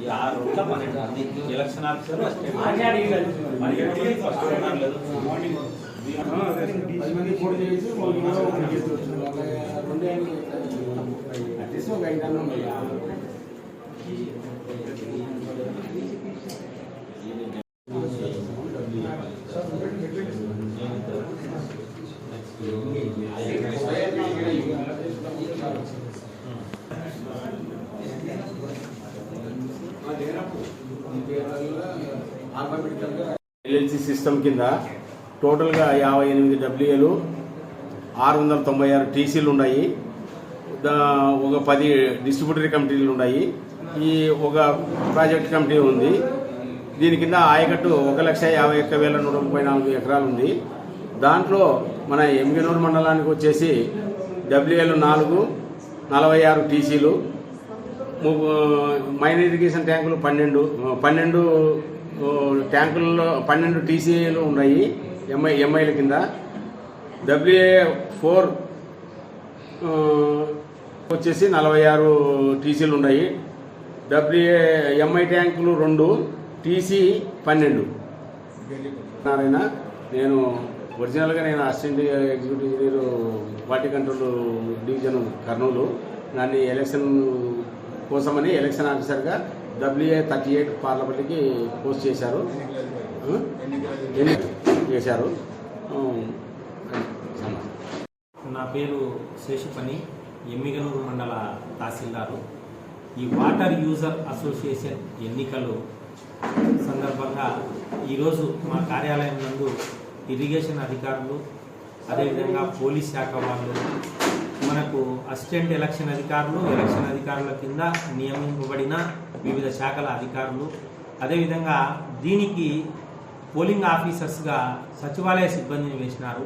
ఈ ఆరు రోజుల పన్నెండు అది ఎలక్షన్ ఆఫీసర్ రెండు ఎల్ఎల్సి సిస్టమ్ కింద టోటల్గా యాభై ఎనిమిది డబ్ల్యూఏలు ఆరు వందల తొంభై ఆరు టీసీలు ఉన్నాయి. ఒక పది డిస్ట్రిబ్యూటరీ కమిటీలు ఉన్నాయి. ఈ ఒక ప్రాజెక్ట్ కమిటీ ఉంది. దీని కింద ఆయకట్టు ఒక లక్ష యాభై ఒక్క వేల నూట ముప్పై నాలుగు ఎకరాలు ఉంది. దాంట్లో మన ఎమ్మిగనూరు మండలానికి వచ్చేసి డబ్ల్యూఏలు నాలుగు నలభై ఆరు టీసీలు మైన్ ఇరిగేషన్ ట్యాంకులు పన్నెండు పన్నెండు ట్యాంకుల్లో పన్నెండు టీసీలు ఉన్నాయి ఎంఐ ఎంఐల కింద. డబ్ల్యూఏ ఫోర్ వచ్చేసి నలభై ఆరు టీసీలు ఉన్నాయి. డబ్ల్యూఏ ఎంఐ ట్యాంకులు రెండు టీసీ పన్నెండు. నారాయణ నేను ఒరిజినల్గా నేను అసిస్టెంట్ ఎగ్జిక్యూటివ్ ఇంజనీర్ వాటి కంట్రోల్ డివిజన్ కర్నూలు. నన్ను ఎలక్షన్ కోసమని ఎలక్షన్ ఆఫీసర్గా డబ్ల్యూఏ థర్టీ ఎయిట్ పార్లమెంట్కి పోస్ట్ చేశారు. చేశారు. నా పేరు శేషుపని ఎమ్మిగనూరు మండల తహసీల్దారు. ఈ వాటర్ యూజర్ అసోసియేషన్ ఎన్నికలు సందర్భంగా ఈరోజు మా కార్యాలయం నందు ఇరిగేషన్ అధికారులు అదేవిధంగా పోలీస్ శాఖ వాళ్ళు మనకు అసిస్టెంట్ ఎలక్షన్ అధికారులు ఎలక్షన్ అధికారుల కింద నియమింపబడిన వివిధ శాఖల అధికారులు. అదేవిధంగా దీనికి పోలింగ్ ఆఫీసర్స్గా సచివాలయ సిబ్బందిని వేసినారు.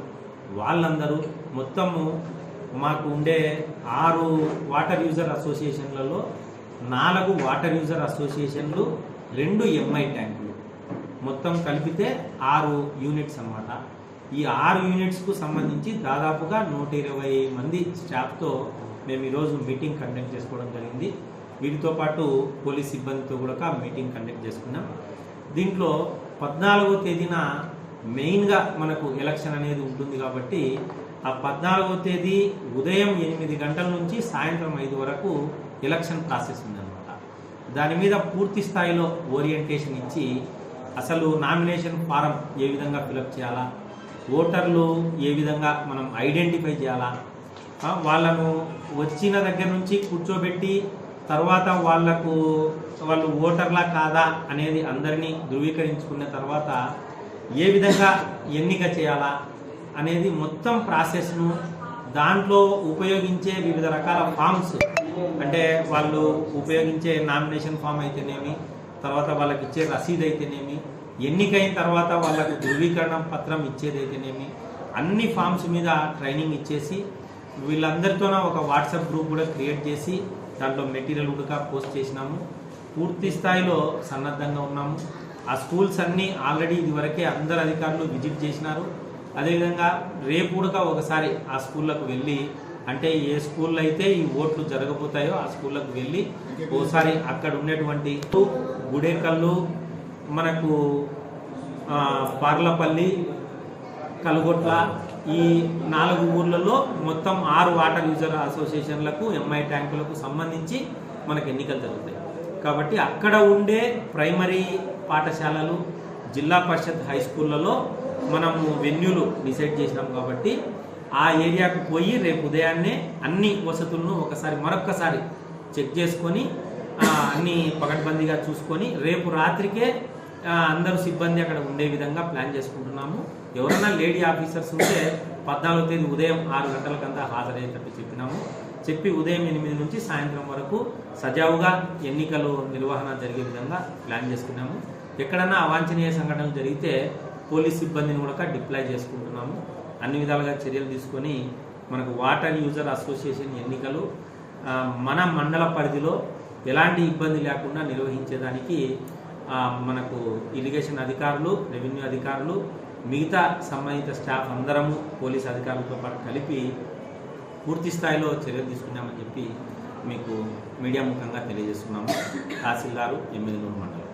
వాళ్ళందరూ మొత్తము మాకు ఉండే ఆరు వాటర్ యూజర్ అసోసియేషన్లలో నాలుగు వాటర్ యూజర్ అసోసియేషన్లు రెండు ఎంఐ ట్యాంకులు. మొత్తం కలిపితే ఆరు యూనిట్స్ అన్నమాట. ఈ ఆరు యూనిట్స్కు సంబంధించి దాదాపుగా నూట ఇరవై మంది స్టాఫ్తో మేము ఈరోజు మీటింగ్ కండక్ట్ చేసుకోవడం జరిగింది. వీటితో పాటు పోలీస్ సిబ్బందితో కూడా మీటింగ్ కండక్ట్ చేసుకున్నాం. దీంట్లో పద్నాలుగో తేదీన మెయిన్గా మనకు ఎలక్షన్ అనేది ఉంటుంది కాబట్టి ఆ పద్నాలుగో తేదీ ఉదయం ఎనిమిది గంటల నుంచి సాయంత్రం ఐదు వరకు ఎలక్షన్ ప్రాసెస్ ఉందన్నమాట. దాని మీద పూర్తి స్థాయిలో ఓరియంటేషన్ ఇచ్చి అసలు నామినేషన్ ఫారం ఏ విధంగా ఫిలప్ చేయాలా ఓటర్లు ఏ విధంగా మనం ఐడెంటిఫై చేయాలా? వాళ్ళను వచ్చిన దగ్గర నుంచి కూర్చోబెట్టి తర్వాత వాళ్ళకు వాళ్ళు ఓటర్లా కాదా అనేది అందరినీ ధృవీకరించుకున్న తర్వాత ఏ విధంగా ఎన్నిక చేయాలా అనేది మొత్తం ప్రాసెస్ను దాంట్లో ఉపయోగించే వివిధ రకాల ఫామ్స్. అంటే వాళ్ళు ఉపయోగించే నామినేషన్ ఫామ్ అయితేనేమి తర్వాత వాళ్ళకి ఇచ్చే రసీదు అయితేనేమి ఎన్నికైన తర్వాత వాళ్ళకు ధృవీకరణ పత్రం ఇచ్చేదైతేనేమి అన్ని ఫామ్స్ మీద ట్రైనింగ్ ఇచ్చేసి వీళ్ళందరితోన ఒక వాట్సాప్ గ్రూప్ కూడా క్రియేట్ చేసి దాంట్లో మెటీరియల్ కూడా పోస్ట్ చేసినాము. పూర్తి స్థాయిలో సన్నద్ధంగా ఉన్నాము. ఆ స్కూల్స్ అన్నీ ఆల్రెడీ ఇదివరకే అందరు అధికారులు విజిట్ చేసినారు. అదేవిధంగా రేపు కూడా ఒకసారి ఆ స్కూళ్ళకు వెళ్ళి అంటే ఏ స్కూల్లో అయితే ఈ ఓట్లు జరగబోతాయో ఆ స్కూళ్ళకు వెళ్ళి ఓసారి అక్కడ ఉన్నటువంటి గుడేకల్లు మనకు పార్లపల్లి కలుగొట్ల ఈ నాలుగు ఊర్లలో మొత్తం ఆరు వాటర్ యూజర్ అసోసియేషన్లకు ఎంఐ ట్యాంకులకు సంబంధించి మనకు ఎన్నికలు జరుగుతాయి. కాబట్టి అక్కడ ఉండే ప్రైమరీ పాఠశాలలు జిల్లా పరిషత్ హై స్కూళ్ళలో మనము వెన్యూలు డిసైడ్ చేసినాం కాబట్టి ఆ ఏరియాకు పోయి రేపు ఉదయాన్నే అన్ని వసతులను ఒకసారి మరొక్కసారి చెక్ చేసుకొని అన్నీ అన్ని పకడ్బందీగా చూసుకొని రేపు రాత్రికే అందరూ సిబ్బంది అక్కడ ఉండే విధంగా ప్లాన్ చేసుకుంటున్నాము. ఎవరైనా లేడీ ఆఫీసర్స్ ఉంటే పద్నాలుగు తేదీ ఉదయం ఆరు గంటలకంతా హాజరయ్యేటట్టు చెప్పినాము. చెప్పి ఉదయం ఎనిమిది నుంచి సాయంత్రం వరకు సజావుగా ఎన్నికలు నిర్వహణ జరిగే విధంగా ప్లాన్ చేసుకున్నాము. ఎక్కడన్నా అవాంఛనీయ సంఘటనలు జరిగితే పోలీస్ సిబ్బందిని కూడా డిప్లాయ్ చేసుకుంటున్నాము. అన్ని విధాలుగా చర్యలు తీసుకొని మనకు వాటర్ యూజర్ అసోసియేషన్ ఎన్నికలు మన మండల పరిధిలో ఎలాంటి ఇబ్బంది లేకుండా నిర్వహించేదానికి మనకు ఇరిగేషన్ అధికారులు రెవెన్యూ అధికారులు మిగతా సంబంధిత స్టాఫ్ అందరము పోలీస్ అధికారులతో పాటు కలిపి పూర్తి స్థాయిలో చర్యలు తీసుకున్నామని చెప్పి మీకు మీడియా ముఖంగా తెలియజేస్తున్నాము. తహసీల్దారు ఎమ్మెల్యేనూరు మండలం.